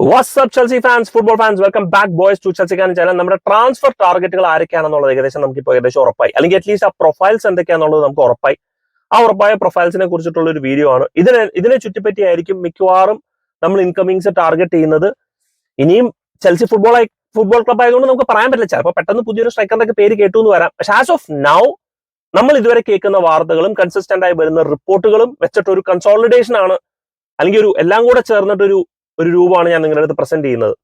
WhatsApp Chelsea fans football fans welcome back boys to Chelsea fan channel നമ്മുടെ transfer ടാർഗറ്റുകൾ ആരൊക്കെയാണെന്നുള്ളത് ഏകദേശം നമുക്ക് ഇപ്പോൾ ഏകദേശം ഉറപ്പായി. അല്ലെങ്കിൽ അറ്റ്ലീസ്റ്റ് ആ പ്രൊഫൈൽസ് എന്തൊക്കെയാണെന്നുള്ളത് നമുക്ക് ഉറപ്പായി. ആ ഉറപ്പായ പ്രൊഫൈൽസിനെ കുറിച്ചിട്ടുള്ള ഒരു വീഡിയോ ആണ്. ഇതിനെ ഇതിനെ ചുറ്റിപ്പറ്റിയായിരിക്കും മിക്കവാറും നമ്മൾ ഇൻകമിങ്സ് ടാർഗറ്റ് ചെയ്യുന്നത്. ഇനിയും ചെൽസി ഫുട്ബോൾ ഫുട്ബോൾ ക്ലബ് ആയതുകൊണ്ട് നമുക്ക് പറയാൻ പറ്റില്ല. ചിലപ്പോൾ പെട്ടെന്ന് പുതിയൊരു സ്ട്രൈക്കറിന്റെ പേര് കേട്ടു എന്ന് വരാം. പക്ഷെ ആസ് ഓഫ് നൗ നമ്മൾ ഇതുവരെ കേൾക്കുന്ന വാർത്തകളും കൺസിസ്റ്റന്റ് ആയി വരുന്ന റിപ്പോർട്ടുകളും വെച്ചിട്ട് ഒരു കൺസോളിഡേഷൻ ആണ്. അല്ലെങ്കിൽ ഒരു എല്ലാം കൂടെ ചേർന്നിട്ട് ഒരു രൂപമാണ് ഞാൻ നിങ്ങളുടെ അടുത്ത് പ്രസന്റ് ചെയ്യുന്നത്.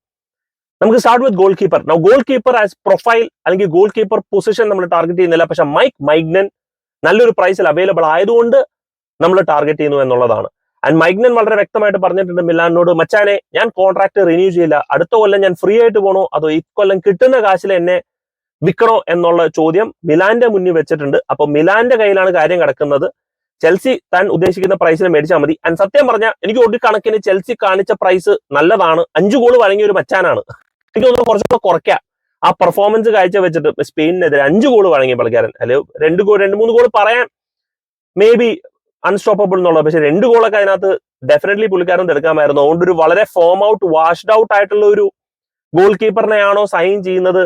നമുക്ക് start with goalkeeper now goalkeeper as profile അല്ലെങ്കിൽ ഗോൾ കീപ്പർ പൊസിഷൻ നമ്മൾ ടാർഗറ്റ് ചെയ്യുന്നില്ല. പക്ഷെ മൈക്ക് മൈഗ്നൻ നല്ലൊരു പ്രൈസിൽ അവൈലബിൾ ആയതുകൊണ്ട് നമ്മൾ ടാർഗറ്റ് ചെയ്യുന്നു എന്നുള്ളതാണ്. ആൻഡ് മൈഗ്നൻ വളരെ വ്യക്തമായിട്ട് പറഞ്ഞിട്ടുണ്ട് മിലാനോട് മച്ചാനെ ഞാൻ കോൺട്രാക്ട് റിന്യൂ ചെയ്യില്ല. അടുത്ത കൊല്ലം ഞാൻ ഫ്രീ ആയിട്ട് പോകണോ അതോ ഈ കൊല്ലം കിട്ടുന്ന കാശിൽ എന്നെ വിൽക്കണോ? എന്നുള്ള ചോദ്യം മിലാന്റെ മുന്നിൽ വെച്ചിട്ടുണ്ട്. അപ്പൊ മിലാന്റെ കയ്യിലാണ് കാര്യം കിടക്കുന്നത്. ചെൽസി താൻ ഉദ്ദേശിക്കുന്ന പ്രൈസിന് മേടിച്ചാൽ മതി. ആൻഡ് സത്യം പറഞ്ഞാൽ എനിക്ക് ഒരു കണക്കിന് ചെൽസി കാണിച്ച പ്രൈസ് നല്ലതാണ്. അഞ്ചു ഗോൾ വഴങ്ങിയ ഒരു മച്ചാനാണ്. എനിക്ക് തോന്നുന്നു കുറച്ചുകൂടെ കുറയ്ക്കാം. ആ പെർഫോമൻസ് കാഴ്ച വെച്ചിട്ട് സ്പെയിനിനെതിരെ അഞ്ച് ഗോൾ വഴങ്ങിയ കളിക്കാരൻ അല്ലെ രണ്ട് ഗോൾ രണ്ട് മൂന്ന് ഗോൾ പറയാൻ മേ ബി അൺസ്റ്റോപ്പബിൾ എന്നുള്ളത് പക്ഷെ രണ്ട് ഗോളൊക്കെ അതിനകത്ത് ഡെഫിനറ്റ്ലി പുള്ളിക്കാരൻ എടുക്കാമായിരുന്നു. അതുകൊണ്ട് ഒരു വളരെ ഫോം ഔട്ട് വാഷ്ഡ് ഔട്ട് ആയിട്ടുള്ള ഒരു ഗോൾ കീപ്പറിനെയാണോ സൈൻ ചെയ്യുന്നത്.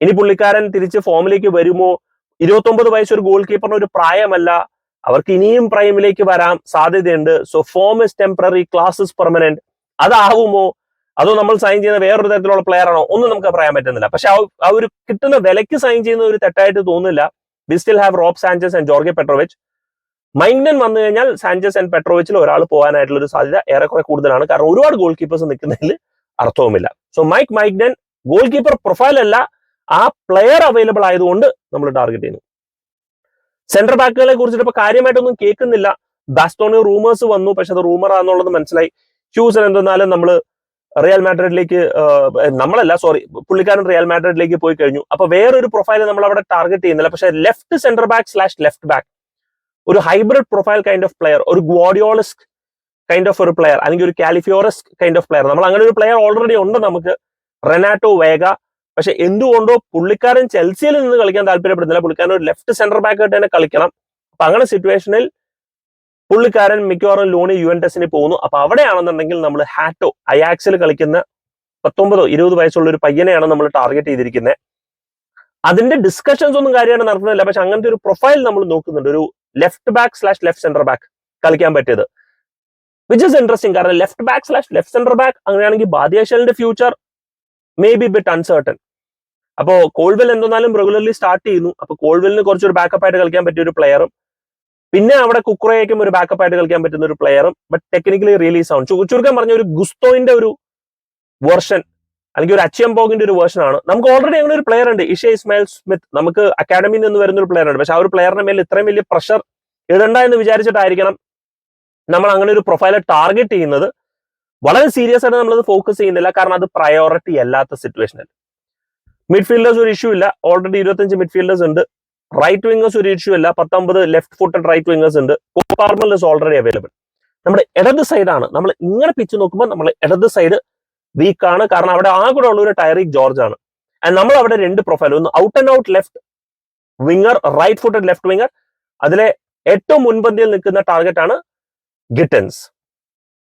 ഇനി പുള്ളിക്കാരൻ തിരിച്ച് ഫോമിലേക്ക് വരുമോ? ഇരുപത്തൊമ്പത് വയസ്സ് ഒരു ഗോൾ കീപ്പറിന് ഒരു പ്രായമല്ല. അവർക്ക് ഇനിയും പ്രൈമിലേക്ക് വരാൻ സാധ്യതയുണ്ട്. So form is temporary classes permanent അതാവുമോ? അതോ നമ്മൾ സൈൻ ചെയ്യുന്ന വേറൊരു തരത്തിലുള്ള പ്ലെയർ ആണോ? ഒന്നും നമുക്ക് പറയാൻ പറ്റുന്നില്ല. പക്ഷെ ആ ഒരു കിട്ടുന്ന വിലയ്ക്ക് സൈൻ ചെയ്യുന്ന ഒരു തെറ്റായിട്ട് തോന്നുന്നില്ല. We still have Rob Sanchez and Jorge Petrovic മൈൻഡൻ വന്നു കഴിഞ്ഞാൽ സാഞ്ചസ് ആൻഡ് പെട്രോവിച്ചിൽ ഒരാൾ പോകാനായിട്ടുള്ള ഒരു സാധ്യത ഏറെക്കുറെ കൂടുതലാണ്. കാരണം ഒരുപാട് ഗോൾ കീപ്പേഴ്സ് നിൽക്കുന്നതിൽ അർത്ഥവുമില്ല. So Mike Maignan goalkeeper profile അല്ല. ആ പ്ലെയർ അവൈലബിൾ ആയതുകൊണ്ട് നമ്മൾ ടാർഗറ്റ് ചെയ്യുന്നു. സെന്റർ ബാക്കുകളെ കുറിച്ചിട്ട് ഇപ്പൊ കാര്യമായിട്ടൊന്നും കേൾക്കുന്നില്ല. ബാസ്റ്റോണി റൂമേഴ്സ് വന്നു. പക്ഷെ അത് റൂമർ ആണെന്നുള്ളത് മനസ്സിലായി. ഹ്യൂസൺ എന്തെന്നാലും നമ്മൾ റിയൽ മാഡ്രിഡിലേക്ക് നമ്മളല്ല സോറി പുള്ളിക്കാരൻ റിയൽ മാഡ്രിഡിലേക്ക് പോയി കഴിഞ്ഞു. അപ്പൊ വേറൊരു പ്രൊഫൈൽ നമ്മൾ അവിടെ ടാർഗറ്റ് ചെയ്യുന്നില്ല. പക്ഷെ left centre back slash left back ഒരു hybrid profile kind of player ഒരു ഗ്വാഡിയോളിസ്ക് കൈൻഡ് ഓഫ് ഒരു പ്ലെയർ അല്ലെങ്കിൽ ഒരു കാലിഫിയോറസ് കൈൻഡ് ഓഫ് പ്ലെയർ നമ്മൾ അങ്ങനെ ഒരു പ്ലെയർ ഓൾറെഡി ഉണ്ട് നമുക്ക്. റെനാറ്റോ വേഗ പക്ഷെ എന്തുകൊണ്ടോ പുള്ളിക്കാരൻ ചെൽസിയിൽ നിന്ന് കളിക്കാൻ താല്പര്യപ്പെടുന്നില്ല. പുള്ളിക്കാരൻ ഒരു ലെഫ്റ്റ് സെന്റർ ബാക്ക് ആയിട്ട് തന്നെ കളിക്കണം. അപ്പൊ അങ്ങനെ സിറ്റുവേഷനിൽ പുള്ളിക്കാരൻ മിക്കവാറും ലോണി യു എൻ ടെസിന് പോകുന്നു. അപ്പൊ അവിടെയാണെന്നുണ്ടെങ്കിൽ നമ്മൾ ഹാറ്റോ അയാക്സിൽ കളിക്കുന്ന പത്തൊമ്പതോ ഇരുപത് വയസ്സുള്ള ഒരു പയ്യനെയാണ് നമ്മൾ ടാർഗറ്റ് ചെയ്തിരിക്കുന്നത് അതിന്റെ ഡിസ്കഷൻസ് ഒന്നും കാര്യമായിട്ട് നടക്കുന്നില്ല പക്ഷെ അങ്ങനത്തെ ഒരു പ്രൊഫൈൽ നമ്മൾ നോക്കുന്നുണ്ട്. ഒരു left back slash left centre back കളിക്കാൻ പറ്റിയത്. വിച്ച് ഇസ് ഇൻട്രസ്റ്റിംഗ് കാരണം left back slash left centre back അങ്ങനെയാണെങ്കിൽ ബാദ്യാശലിന്റെ future may be bit uncertain അപ്പോ കോൾവെൽ എന്തെന്നാലും റെഗുലർലി സ്റ്റാർട്ട് ചെയ്യുന്നു. അപ്പൊ കോൾവെലിന് കുറച്ചൊരു ബാക്കപ്പ് ആയിട്ട് കളിക്കാൻ പറ്റിയ ഒരു പ്ലെയറും പിന്നെ അവിടെ കുക്രയ്ക്കും ഒരു ബാക്കപ്പ് ആയിട്ട് കളിക്കാൻ പറ്റുന്ന ഒരു പ്ലെയറും ബട്ട് ടെക്നിക്കലി റിലീസ് ആവും. ചുരുക്കം പറഞ്ഞ ഒരു ഗുസ്തോയിന്റെ ഒരു വേർഷൻ അല്ലെങ്കിൽ ഒരു അച്ചിയം ബോഗിന്റെ ഒരു വേർഷൻ ആണ്. നമുക്ക് ഓൾറെഡി അങ്ങനെ ഒരു പ്ലെയർ ഉണ്ട്. ഇഷ ഇസ്മായിൽ സ്മിത്ത്. നമുക്ക് അക്കാഡമിയിൽ നിന്ന് വരുന്ന ഒരു പ്ലെയർ ഉണ്ട്. പക്ഷെ ആ ഒരു പ്ലെയറിന്റെ മേൽ ഇത്രയും വലിയ പ്രഷർ ഇടണ്ട എന്ന് വിചാരിച്ചിട്ടായിരിക്കണം നമ്മൾ അങ്ങനെ ഒരു പ്രൊഫൈലെ ടാർഗറ്റ് ചെയ്യുന്നത്. വളരെ സീരിയസ് ആയിട്ട് നമ്മളത് ഫോക്കസ് ചെയ്യുന്നില്ല. കാരണം അത് പ്രയോറിറ്റി അല്ലാത്ത സിറ്റുവേഷനിൽ മിഡ്ഫീൽഡേഴ്സ് ഒരു ഇഷ്യൂ ഇല്ല. ഓൾറെഡി ഇരുപത്തഞ്ച് മിഡ്ഫീൽഡേഴ്സ് ഉണ്ട്. റൈറ്റ് വിംഗേഴ്സ് ഒരു ഇഷ്യൂ ഇല്ല. പത്തൊമ്പത് ലെഫ്റ്റ് ഫുട്ടഡ് റൈറ്റ് വിംഗേഴ്സ് ഉണ്ട്. കോപ്പാർമൽ ഇസ് ഓൾറെഡി അവൈലബിൾ നമ്മുടെ ഇടത് സൈഡാണ് നമ്മൾ ഇങ്ങനെ പിച്ച് നോക്കുമ്പോൾ നമ്മൾ ഇടത് സൈഡ് വീക്ക് ആണ്. കാരണം അവിടെ ആ കൂടെ ഉള്ള ഒരു ടയറിക് ജോർജ് ആണ്. ആൻഡ് നമ്മൾ അവിടെ രണ്ട് പ്രൊഫൈൽ ഒന്ന് out and out left winger right footed left winger അതിലെ ഏറ്റവും മുൻപന്തിയിൽ നിൽക്കുന്ന ടാർഗറ്റ് ആണ് ഗിറ്റൻസ്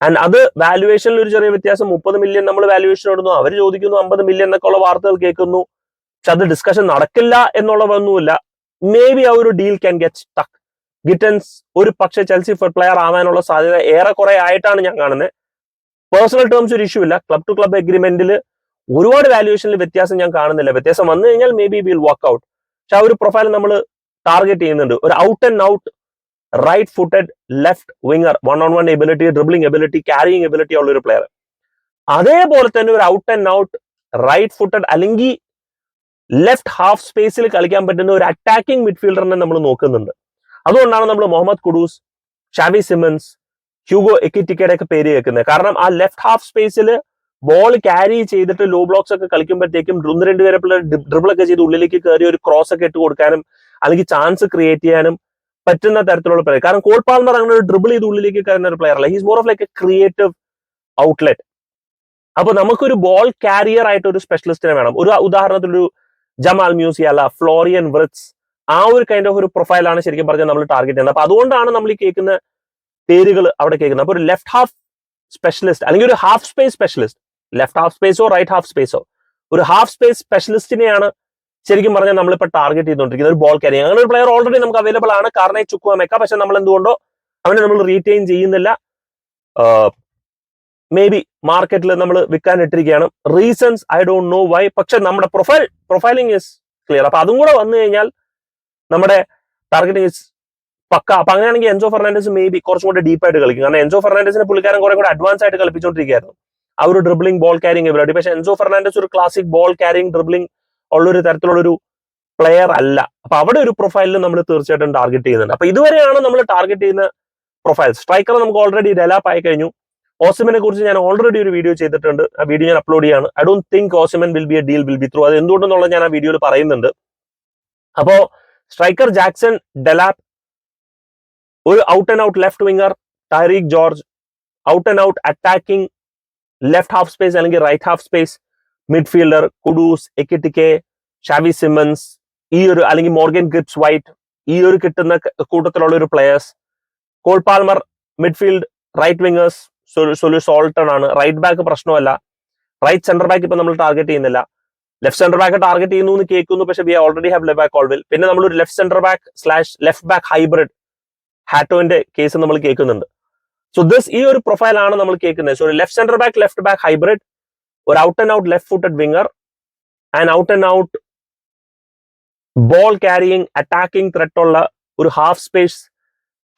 ആൻഡ് അത് വാലുവേഷനിൽ ഒരു ചെറിയ വ്യത്യാസം. മുപ്പത് മില്യൺ നമ്മൾ വാലുവേഷൻ ഇടുന്നു. അവർ ചോദിക്കുന്നു അമ്പത് മില്യൺ എന്നൊക്കെ ഉള്ള വാർത്തകൾ കേൾക്കുന്നു. പക്ഷെ അത് ഡിസ്കഷൻ നടക്കില്ല എന്നുള്ളതൊന്നുമില്ല മേ ബി ആ ഒരു deal can get stuck Gittens ഒരു പക്ഷേ ചെൽസി പ്ലെയർ ആവാനുള്ള സാധ്യത ഏറെക്കുറെ ആയിട്ടാണ് ഞാൻ കാണുന്നത് പേഴ്സണൽ ടേംസ് ഒരു ഇഷ്യൂ ഇല്ല. ക്ലബ് ടു ക്ലബ് എഗ്രിമെന്റിൽ ഒരുപാട് വാല്യുവേഷനിൽ വ്യത്യാസം ഞാൻ കാണുന്നില്ല. വ്യത്യാസം വന്നു കഴിഞ്ഞാൽ may be will work out പക്ഷെ ആ ഒരു പ്രൊഫൈൽ നമ്മൾ ടാർഗറ്റ് ചെയ്യുന്നുണ്ട്. ഒരു out and out right footed left winger one on one ability dribbling ability carrying ability ഉള്ള ഒരു പ്ലെയർ അതേപോലെ തന്നെ ഒരു out and out right footed അല്ലെങ്കിൽ ലെഫ്റ്റ് ഹാഫ് സ്പേസിൽ കളിക്കാൻ പറ്റുന്ന ഒരു അറ്റാക്കിംഗ് മിഡ്ഫീൽഡറിനെ നമ്മൾ നോക്കുന്നുണ്ട്. അതുകൊണ്ടാണ് നമ്മൾ Mohammed Kudus Xavi Simons Hugo എക്കിറ്റിക്കയുടെ ഒക്കെ പേര് കേൾക്കുന്നത്. കാരണം ആ ലെഫ്റ്റ് ഹാഫ് സ്പേസിൽ ബോൾ ക്യാരി ചെയ്തിട്ട് ലോ ബ്ലോക്സ് ഒക്കെ കളിക്കുമ്പോഴത്തേക്കും ഒന്ന് രണ്ട് പേരെ ഡ്രിബിൾ ഒക്കെ ചെയ്ത് ഉള്ളിലേക്ക് കയറി ഒരു ക്രോസ് ഒക്കെ ഇട്ട് കൊടുക്കാനും അല്ലെങ്കിൽ ചാൻസ് ക്രിയേറ്റ് ചെയ്യാനും പറ്റുന്ന തരത്തിലുള്ള പ്ലെയർ കാരണം കോൾ പാൽമർ അങ്ങനെ ഒരു ഡ്രിബിൾ ചെയ്ത് ഉള്ളിലേക്ക് കയറുന്ന ഒരു പ്ലെയർ അല്ല. He's more of like a creative outlet അപ്പൊ നമുക്കൊരു ബോൾ കാരിയർ ആയിട്ട് ഒരു സ്പെഷ്യലിസ്റ്റിനെ വേണം. ഒരു ഉദാഹരണത്തിൽ ഒരു ജമാൽ മ്യൂസിയല്ല ഫ്ലോറിയൻ വ്രിറ്റ്സ് ആ ഒരു കൈൻഡ് ഓഫ് ഒരു പ്രൊഫൈലാണ് ശരിക്കും പറഞ്ഞാൽ നമ്മൾ ടാർഗറ്റ് ചെയ്യുന്നത്. അപ്പൊ അതുകൊണ്ടാണ് നമ്മൾ ഈ കേൾക്കുന്ന പേരുകൾ അവിടെ കേൾക്കുന്നത്. അപ്പൊ ഒരു ലെഫ്റ്റ് ഹാഫ് സ്പെഷ്യലിസ്റ്റ് അല്ലെങ്കിൽ ഒരു half space specialist left half സ്പേസോ right half സ്പേസോ ഒരു ഹാഫ് സ്പേസ് സ്പെഷ്യലിസ്റ്റിനെയാണ് ശരിക്കും പറഞ്ഞാൽ നമ്മളിപ്പോൾ ടാർഗറ്റ് ചെയ്തുകൊണ്ടിരിക്കുന്ന ഒരു ബോൾ കരി അങ്ങനെ ഒരു പ്ലെയർ ഓൾറെഡി നമുക്ക് അവൈലബിൾ ആണ്. കാർണേ ചുക്കുവമേക്ക പക്ഷെ നമ്മൾ എന്തുകൊണ്ടോ അവനെ നമ്മൾ റീറ്റെയിൻ ചെയ്യുന്നില്ല. മേ ബി മാർക്കറ്റിൽ നമ്മൾ വിൽക്കാൻ ഇട്ടിരിക്കുകയാണ്. Reasons I don't know why പക്ഷെ നമ്മുടെ പ്രൊഫൈൽ പ്രൊഫൈലിംഗ് ഇസ് ക്ലിയർ അപ്പൊ അതും കൂടെ വന്നു കഴിഞ്ഞാൽ നമ്മുടെ ടാർഗറ്റിംഗ് ഇസ് പക്ക. അപ്പൊ അങ്ങനെയാണെങ്കിൽ എൻസോ ഫെർണാൻഡസ് മേ ബി കുറച്ചും കൂടെ ഡീപ്പായിട്ട് കളിക്കും. കാരണം എൻസോ ഫെർണാൻഡസിനെ പുള്ളിക്കാരൻ കുറെ കൂടെ അഡ്വാൻസ് ആയിട്ട് കളിപ്പിച്ചുകൊണ്ടിരിക്കുകയായിരുന്നു ആ ഒരു ഡ്രിബ്ലിംഗ് ബോൾ ക്യാരിങ് എബിലിറ്റി പക്ഷെ എൻസോ ഫെർണാൻഡസ് ഒരു ക്ലാസിക് ബോൾ ക്യാരിങ് ഡ്രിബ്ലിംഗ് ഉള്ളൊരു തരത്തിലുള്ള ഒരു പ്ലെയർ അല്ല. അപ്പൊ അവിടെ ഒരു പ്രൊഫൈലിൽ നമ്മൾ തീർച്ചയായിട്ടും ടാർഗറ്റ് ചെയ്യുന്നുണ്ട്. അപ്പൊ ഇതുവരെയാണ് നമ്മൾ ടാർഗറ്റ് ചെയ്യുന്ന പ്രൊഫൈൽ സ്ട്രൈക്കർ നമുക്ക് ഓൾറെഡി ഡെവലപ്പ് ആയി കഴിഞ്ഞു. ഓസിമിനെ കുറിച്ച് ഞാൻ ഓൾറെഡി ഒരു വീഡിയോ ചെയ്തിട്ടുണ്ട്. ആ വീഡിയോ ഞാൻ അപ്ലോഡ് ചെയ്യാണ്. I don't think Osimhen will be a deal will be through അത് എന്തുകൊണ്ടെന്നുള്ളത് ഞാൻ ആ വീഡിയോയിൽ പറയുന്നുണ്ട്. അപ്പോ സ്ട്രൈക്കർ ജാക്സൺ ഡെലാപ്പ് ഒരു out and out left winger Tyrique George out and out attacking left half space അല്ലെങ്കിൽ right half space midfielder Kudus Ekitike Xavi Simons ഈ ഒരു അല്ലെങ്കിൽ മോർഗൻ ഗിപ്സ് വൈറ്റ് ഈ ഒരു കിട്ടുന്ന കൂട്ടത്തിലുള്ള ഒരു players Cole Palmer midfield right wingers സൊലു സോൾട്ടൺ ആണ്. റൈറ്റ് ബാക്ക് പ്രശ്നമല്ല. റൈറ്റ് സെന്റർ ബാക്ക് ഇപ്പൊ നമ്മൾ ടാർഗറ്റ് ചെയ്യുന്നില്ല. ലെഫ്റ്റ് സെന്റർ ബാക്ക് ടാർഗറ്റ് ചെയ്യുന്നു എന്ന് കേൾക്കുന്നു പക്ഷെ വി ഓൾറെഡി ഹാവ് ലെ ബാക്ക് ഓൾവിൽ പിന്നെ നമ്മൾ ഒരു left centre back slash left back hybrid ഹാറ്റോന്റെ case നമ്മൾ കേൾക്കുന്നുണ്ട്. സോ ദിസ് ഈ ഒരു പ്രൊഫൈലാണ് നമ്മൾ കേൾക്കുന്നത്. So left centre back left back hybrid ഒരു out and out left footed winger and out and out ball carrying attacking threat ഉള്ള ഒരു ഹാഫ് സ്പേസ്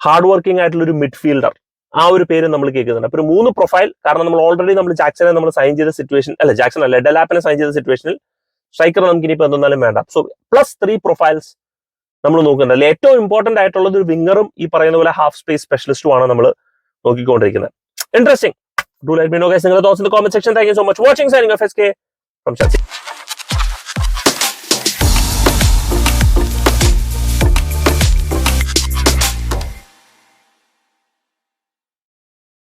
ഹാർഡ് വർക്കിംഗ് ആയിട്ടുള്ള ഒരു മിഡ്ഫീൽഡർ ആ ഒരു പേര് നമ്മൾ കേൾക്കുന്നുണ്ട്. അപ്പൊ ഒരു മൂന്ന് പ്രൊഫൈൽ കാരണം നമ്മൾ ഓൾറെഡി നമ്മൾ ജാക്സനെ നമ്മൾ സൈൻ ചെയ്ത സിറ്റുവേഷൻ അല്ല ജാക്സൺ അല്ല ഡെലാപ്പിനെ സൈൻ ചെയ്ത സിറ്റുവേഷനിൽ സ്ട്രൈക്കർ നമുക്ക് ഇനിയിപ്പോൾ എന്തെന്നാലും വേണ്ട. സോ പ്ലസ് ത്രീ പ്രൊഫൈൽസ് നമ്മൾ നോക്കുന്നുണ്ട്. അതിൽ ഏറ്റവും ഇമ്പോർട്ടന്റ് ആയിട്ടുള്ളത് ഒരു വിംഗറും ഈ പറയുന്ന പോലെ ഹാഫ് സ്പേസ് സ്പെഷ്യലിസ്റ്റുമാണ് നമ്മൾ നോക്കിക്കൊണ്ടിരിക്കുന്നത്. Interesting do let me know guys നിങ്ങളുടെ thoughts in the comment section thank you so much watching signing off S K from ചർച്ച